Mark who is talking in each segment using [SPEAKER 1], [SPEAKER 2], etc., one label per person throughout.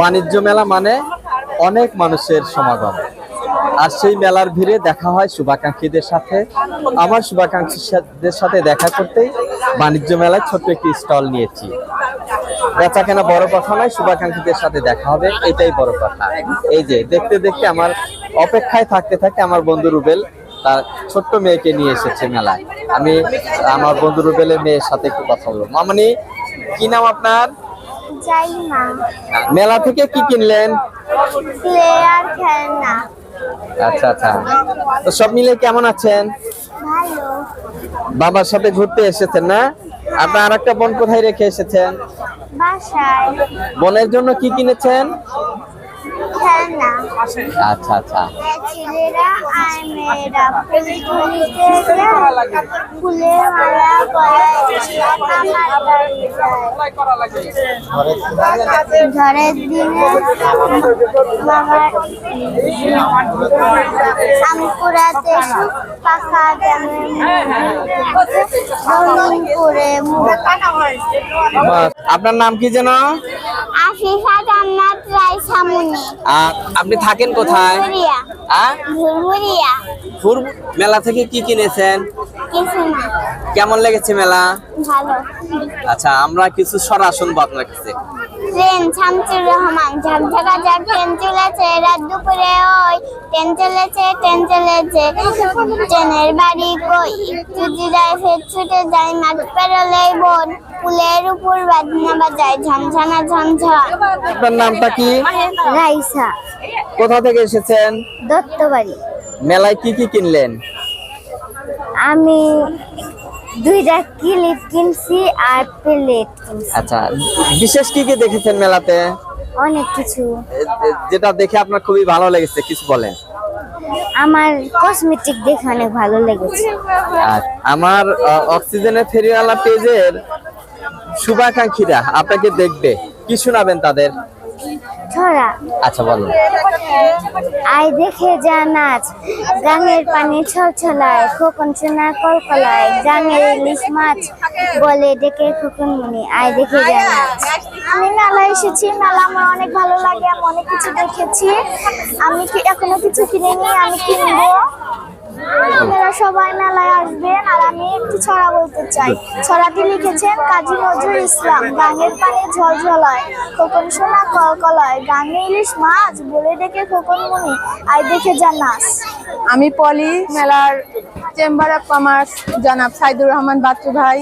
[SPEAKER 1] বাণিজ্য মেলা মানে অনেক মানুষের সমাগম। আর সেই মেলার ভিড়ে দেখা হয় শুভাকাঙ্ক্ষীদের সাথে। আমার শুভাকাঙ্ক্ষীদের সাথে দেখা করতেই বাণিজ্য মেলায় ছোট্ট একটি স্টল নিয়েছি। বেচা কেনা বড় কথা নয়, শুভাকাঙ্ক্ষীদের সাথে দেখা হবে, এটাই বড় কথা। এই যে, দেখতে দেখতে আমার অপেক্ষায় থাকতে থাকতে আমার বন্ধু রুবেল তার ছোট্ট মেয়েকে নিয়ে এসেছে মেলায়। আমি আমার বন্ধু রুবেলের মেয়ের সাথে একটু কথা বলব। মামনি, কি নাম আপনার?
[SPEAKER 2] যাই না।
[SPEAKER 1] মেলা থেকে কি কিনলেন?
[SPEAKER 2] প্লেয়ার খেলনা।
[SPEAKER 1] আচ্ছা আচ্ছা। তো সব মিলে কেমন আছেন?
[SPEAKER 2] ভালো।
[SPEAKER 1] বাবার সাথে ঘুরতে এসেছেন না? আপনার আর একটা বোন কোথায় রেখে এসেছেন?
[SPEAKER 2] বাসায়।
[SPEAKER 1] বোনের জন্য কি কিনেছেন? আচ্ছা আচ্ছা।
[SPEAKER 2] ছেলেরা আর মেয়েরা। ফুল মালা ঝড়ের দিনে পাখা
[SPEAKER 1] আপনার নাম কি যেন?
[SPEAKER 2] আফিফা জান্নাত রায় সামুনি।
[SPEAKER 1] আর আপনি থাকেন কোথায়?
[SPEAKER 2] ভুরভুরিয়া
[SPEAKER 1] আহ?
[SPEAKER 2] ভুরভুরিয়া
[SPEAKER 1] ফুর মেলা থেকে কি কিনেছেন?
[SPEAKER 2] কিছু না।
[SPEAKER 1] কেমন লেগেছে মেলা?
[SPEAKER 2] ভালো।
[SPEAKER 1] আচ্ছা আমরা কিছু সরা শুনব আপনার কাছে।
[SPEAKER 2] ট্রেন শামসুর রহমান। ঝকঝকা ঝক ট্রেন চলেছে। রাত দুপুরে ওই ট্রেন চলেছে ট্রেন চলেছে। ট্রেনের বাড়ি কই? ফের ছুটে যায় মাঠ পেরোলেই বোন। পুলের উপর বাজনা বাজায় ঝনঝনা ঝনঝন।
[SPEAKER 1] আপনার নামটা কি?
[SPEAKER 2] রাইসা।
[SPEAKER 1] কোথা থেকে এসেছেন?
[SPEAKER 2] দত্তবাড়ি।
[SPEAKER 1] মেলায় কি কি কিনলেন?
[SPEAKER 2] আমি দুইটা ক্লিপ কিনছি আর প্লেট
[SPEAKER 1] আচ্ছা বিশেষ কি কি দেখেছেন মেলাতে?
[SPEAKER 2] অনেক কিছু।
[SPEAKER 1] যেটা দেখে আপনার খুবই ভালো লেগেছে কিছু বলেন।
[SPEAKER 2] আমার কসমেটিক দেখে অনেক ভালো লেগেছে।
[SPEAKER 1] আর আমার অক্সিজেনের ফেরিওয়ালা পেজের শুভাকাঙ্ক্ষীরা আপনাকে দেখবে। কি শোনাবেন তাদের?
[SPEAKER 2] ছড়া
[SPEAKER 1] আচ্ছা বলুন
[SPEAKER 2] আয় দেখে যা নাচ গাঙের পানি ছলছলায় খোকন সোনা কলকলায় গাঙের ইলিশ মাছ বলে ডেকে খোকন মনি আয় দেখে যা নাচ আমি মেলা এসেছি মেলা আমার অনেক ভালো লাগে আমি অনেক কিছু দেখেছি। আমি কি এখনও কিছু কিনিনি? আমি কিনবো? আপনারা সবাই মেলায় আসবেন আর আমি একটু ছড়া বলতে চাই। ছড়াটি লিখেছেন কাজী নজরুল ইসলাম। গাঙের পানি ঝলঝলায়, খোকন সোনা কলকলায় গাঙে ইলিশ মাছ, বলে ডেকে খোকন মনি আই দেখে যা নাচ।
[SPEAKER 3] আমি পলি, মেলার চেম্বার অফ কমার্স, জনাব সাইদুর রহমান বাচ্চু ভাই।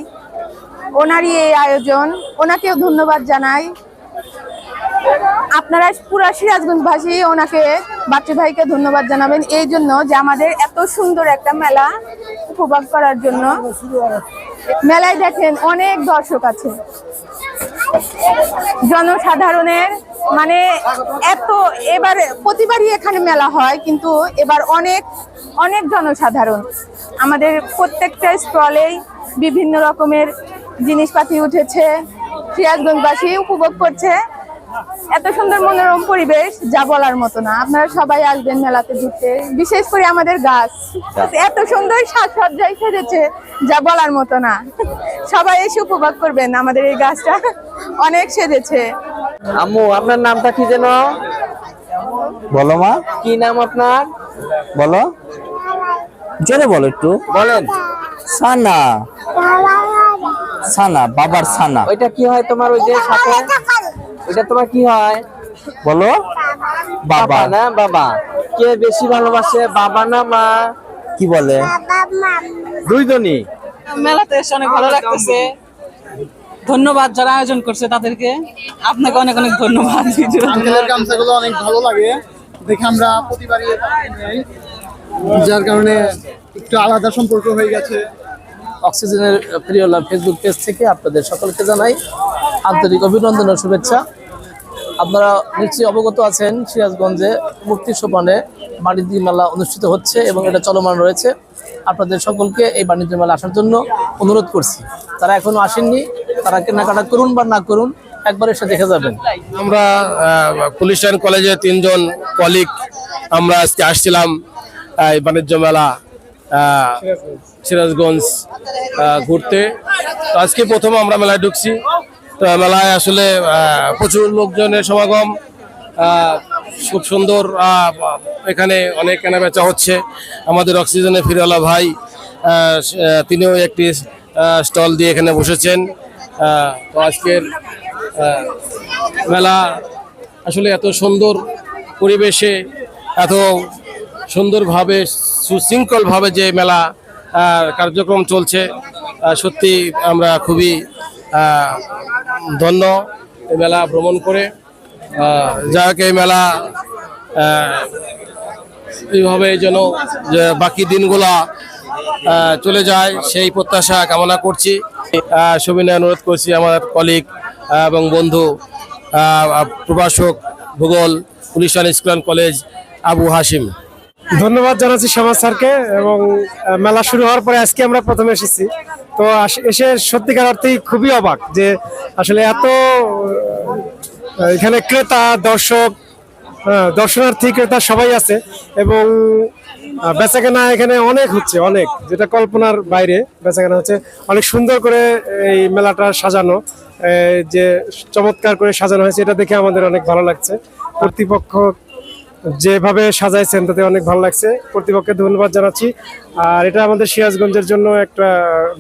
[SPEAKER 3] ওনারই এই আয়োজন। ওনাকেও ধন্যবাদ জানাই। আপনারা পুরা সিরাজগঞ্জবাসী ওনাকে বাচ্চু ভাইকে ধন্যবাদ জানাবেন। এই জন্য যে আমাদের এত সুন্দর একটা মেলা উপভোগ করার জন্য। মেলায় দেখেন অনেক দর্শক আছে। জনসাধারণের মানে এত এবার প্রতিবারই এখানে মেলা হয়, কিন্তু এবার অনেক অনেক জনসাধারণ। আমাদের প্রত্যেকটা স্টলেই বিভিন্ন রকমের জিনিসপাতি উঠেছে। সিরাজগঞ্জবাসী উপভোগ করছে। এত সুন্দর মনোরম পরিবেশ যা বলার মতো না। আপনারা সবাই আসবেন মেলাতে ঘুরতে বিশেষ করে আমাদের গাছ। এত সুন্দর সাজসজ্জায় সেজেছে যা বলার মতো না। সবাই এসে উপভোগ করবেন আমাদের এই গাছটা। অনেক সেজেছে।
[SPEAKER 1] আম্মু আপনার নামটা কি যেন?
[SPEAKER 4] বলো মা।
[SPEAKER 1] কি নাম আপনার?
[SPEAKER 4] বলো। জোরে বলো একটু।
[SPEAKER 1] বলেন।
[SPEAKER 4] সানা। সানা বাবার সানা।
[SPEAKER 1] ওইটা কি হয় তোমার ওই যে সাথে? ওইটা তোমার কি হয়?
[SPEAKER 4] বলো।
[SPEAKER 1] বাবা।
[SPEAKER 4] বাবা
[SPEAKER 1] না? বাবা। কে বেশি ভালোবাসে? বাবা না মা?
[SPEAKER 4] কি বলে?
[SPEAKER 1] দুইজনই।
[SPEAKER 5] মেলাতে এসে অনেক ভালো লাগতেছে। ধন্যবাদ যারা আয়োজন করছে তাদেরকে। আপনাকে অনেক অনেক ধন্যবাদ।
[SPEAKER 6] গামছাগুলো অনেক ভালো লাগে। দেখে আমরা প্রতিবারই যার কারণে একটু আলাদা সম্পর্ক হয়ে গেছে।
[SPEAKER 7] অক্সিজেনের প্রিয়লা ফেসবুক পেজ থেকে আপনাদের সকলকে জানাই আন্তরিক অভিনন্দন ও শুভেচ্ছা। আপনারা নিশ্চয়ই অবগত আছেন সিরাজগঞ্জে মুক্তি সোপানে বাণিজ্য মেলা অনুষ্ঠিত হচ্ছে এবং এটা চলমান রয়েছে। আপনাদের সকলকে এই বাণিজ্য মেলা আসার জন্য অনুরোধ করছি। তারা এখনও আসেননি, তারা কেনাকাটা করুন বা না করুন, একবার এসে দেখে যাবেন।
[SPEAKER 8] আমরা পুলিশ লাইন কলেজে তিনজন কলিগ আমরা আজকে আসছিলাম এই বাণিজ্য মেলা সিরাজগঞ্জ ঘুরতে। আজকে প্রথম আমরা মেলায় ঢুকছি। মেলায় আসলে প্রচুর লোকজনের সমাগম খুব সুন্দর এখানে অনেক কেনাবেচা হচ্ছে। আমাদের অক্সিজেনে ফিরওয়ালা ভাই তিনিও একটি স্টল দিয়ে এখানে বসেছেন। তো আজকের মেলা আসলে এত সুন্দর পরিবেশে, এত সুন্দরভাবে, সুশৃঙ্খলভাবে যে মেলা কার্যক্রম চলছে সত্যি আমরা খুবই ধন্য এই মেলা ভ্রমণ করে। যাক এই মেলা এইভাবে যেন বাকি দিনগুলা চলে যায়, সেই প্রত্যাশা কামনা করছি। সবিনয় অনুরোধ করছি আমার কলিগ এবং বন্ধু প্রভাষক, ভূগোল, police school college Abu Hashim
[SPEAKER 9] ধন্যবাদ জানাচ্ছি সমাজ স্যারকে, এবং মেলা শুরু হওয়ার পরে আজকে আমরা প্রথমে এসেছি। তো এসে সত্যিকার অর্থেই খুবই অবাক যে আসলে এত এখানে ক্রেতা, দর্শক দর্শনার্থী, ক্রেতা সবাই আছে এবং বেচাকেনা এখানে অনেক হচ্ছে, অনেক। যেটা কল্পনার বাইরে, বেচাকেনা হচ্ছে অনেক সুন্দর করে এই মেলাটা সাজানো যে চমৎকার করে সাজানো হয়েছে, এটা দেখে আমাদের অনেক ভালো লাগছে। কর্তৃপক্ষ যেভাবে সাজাইছেন তাতে অনেক ভালো লাগছে। কর্তৃপক্ষকে ধন্যবাদ জানাচ্ছি। আর এটা আমাদের সিরাজগঞ্জের জন্য একটা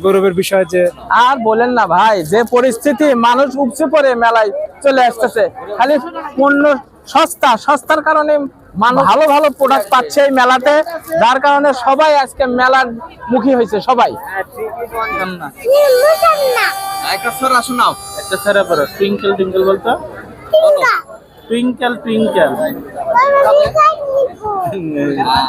[SPEAKER 9] গৌরবের বিষয় যে
[SPEAKER 7] আর বলেন না ভাই যে পরিস্থিতি মানুষ উপচে পড়ে মেলায় চলে আসতেছে খালি পণ্য সস্তা সস্তার কারণে মানুষ ভালো ভালো প্রোডাক্ট পাচ্ছে এই মেলাতে যার কারণে সবাই আজকে মেলার মুখী হয়েছে সবাই।
[SPEAKER 1] একটা ছড়া শোনাও
[SPEAKER 7] একটা ছেড়ে পড়ো টুইঙ্কেল টুইঙ্কেল বলতো? Twinkle twinkle